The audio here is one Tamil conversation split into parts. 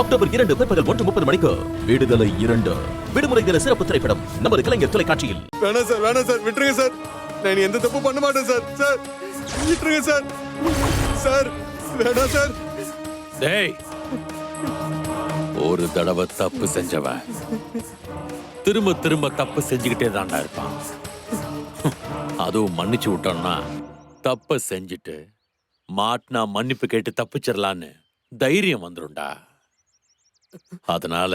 அக்டோபர் இரண்டு பிற்பகல் ஒன்று முப்பது மணிக்கு. விடுதலை இரண்டு. விடுமுறை தின சிறப்பு திரைப்படம். நமது கலைஞர் தொலைக்காட்சியில். வேணாம் சார் வேணாம் சார் விட்டுருங்க சார். நான் எந்த தப்பு பண்ண மாட்டேன் சார். சார் விட்டுருங்க சார். சார் வேணாம் சார். டேய் ஒரு தடவை தப்பு செஞ்சவன். திரும்ப திரும்ப தப்பு செஞ்சுக்கிட்டே தான்டா இருப்பான். அதுவும் மன்னிச்சு விட்டோம்னா தப்ப செஞ்சுட்டு மாட்டினா மன்னிப்பு கேட்டு தப்பிச்சிடலான்னு தைரியம் வந்துரும்டா. அதனால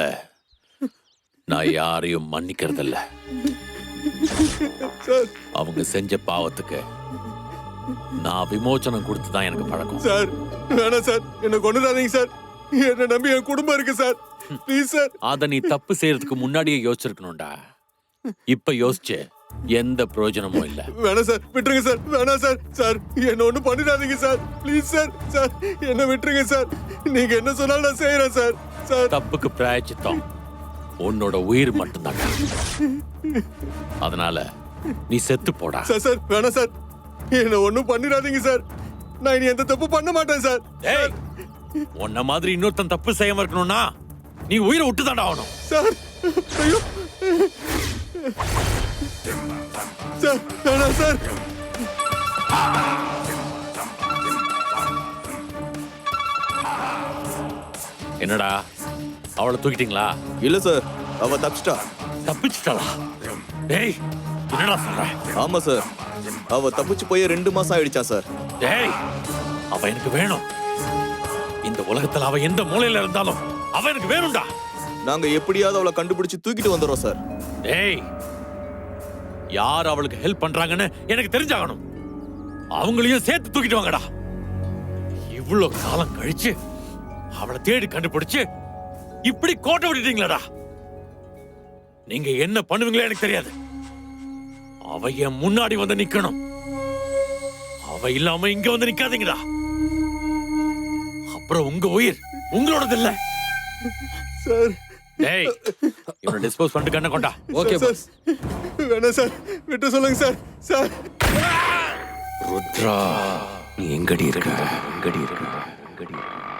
நான் யாரையும் மன்னிக்கிறதில்ல. அவங்க செஞ்ச பாவத்துக்கு நான் விமோச்சனம் கொடுத்து தான் எனக்கு பழக்கம். சார் வேணாம் சார். என்ன கொண்டுடாதீங்க சார். என்ன நம்பி என் குடும்பம் இருக்கு சார். Please sir. அத நீ தப்பு செய்யறதுக்கு முன்னாடியே யோசிச்சிருக்கணும்டா. இப்ப யோசிச்சு எந்த பிரயோஜனமும் இல்ல. வேணாம் சார் விட்டுருங்க சார் வேணாம் சார். சார் என்ன ஒண்ணும் பண்ணிடாதீங்க சார். ப்ளீஸ் சார் சார் என்ன விட்டுருங்க சார். நீங்க என்ன சொன்னாலும் நான் செய்யறேன் சார். சார். தப்புக்கு பிராயச்சித்தம். உன்னோட உயிர் மட்டும்தான்டா அதனால நீ செத்து போடா. சார் சார் வேணாம் சார். என்ன ஒண்ணும் பண்ணிடாதீங்க சார். நான் இனி எந்த தப்பு பண்ண மாட்டேன் சார். ஏய் உன்ன மாதிரி இன்னொருத்தன் தப்பு செய்யாம இருக்கணும்னா நீ உயிரை விட்டு தாண்டா ஆகணும். சார் ஐயோ. சார் வேணாம் சார் என்னடா? அவளை தூக்கிட்டீங்களா? இல்ல சார் அவ தப்பிச்சிட்டா. தப்பிச்சிட்டாளா? டேய் என்னடா சொல்ற? ஆமா சார் அவ தப்பிச்சு போய் ரெண்டு மாசம் ஆயிடுச்சா சார் டேய் அவ எனக்கு வேணும். இந்த உலகத்துல அவ எந்த மூலையில இருந்தாலும் அவ எனக்கு வேணும்டா. நாங்க எப்படியாவது அவளை கண்டுபிடிச்சு தூக்கிட்டு வந்துடுறோம் சார் டேய் யார் அவளுக்கு ஹெல்ப் பண்றாங்கன்னு எனக்கு தெரிஞ்சாகணும். அவங்களையும் சேர்த்து தூக்கிட்டு வாங்கடா. இவ்வளவு காலம் கழிச்சு அவளை தேடி கண்டுபிடிச்சு இப்படி கோட்டை விட்டுட்டீங்களாடா. நீங்க என்ன பண்ணுவீங்களோ எனக்கு தெரியாது. அவ என் முன்னாடி வந்து நிக்கணும். அவ இல்லாம இங்க வந்து நிக்காதீங்கடா. அப்புறம் உங்க உயிர் உங்களோடது இல்ல சார் டேய் இவனை டிஸ்போஸ் பண்ணிட்டு கண்ணை கொண்டா. ஓகே சார் வேணாம் சார். விட்டு சொல்லுங்க சார். சார். ருத்ரா நீ எங்கடி இருக்க? எங்கடி இருக்க? எங்கடி இருக்க?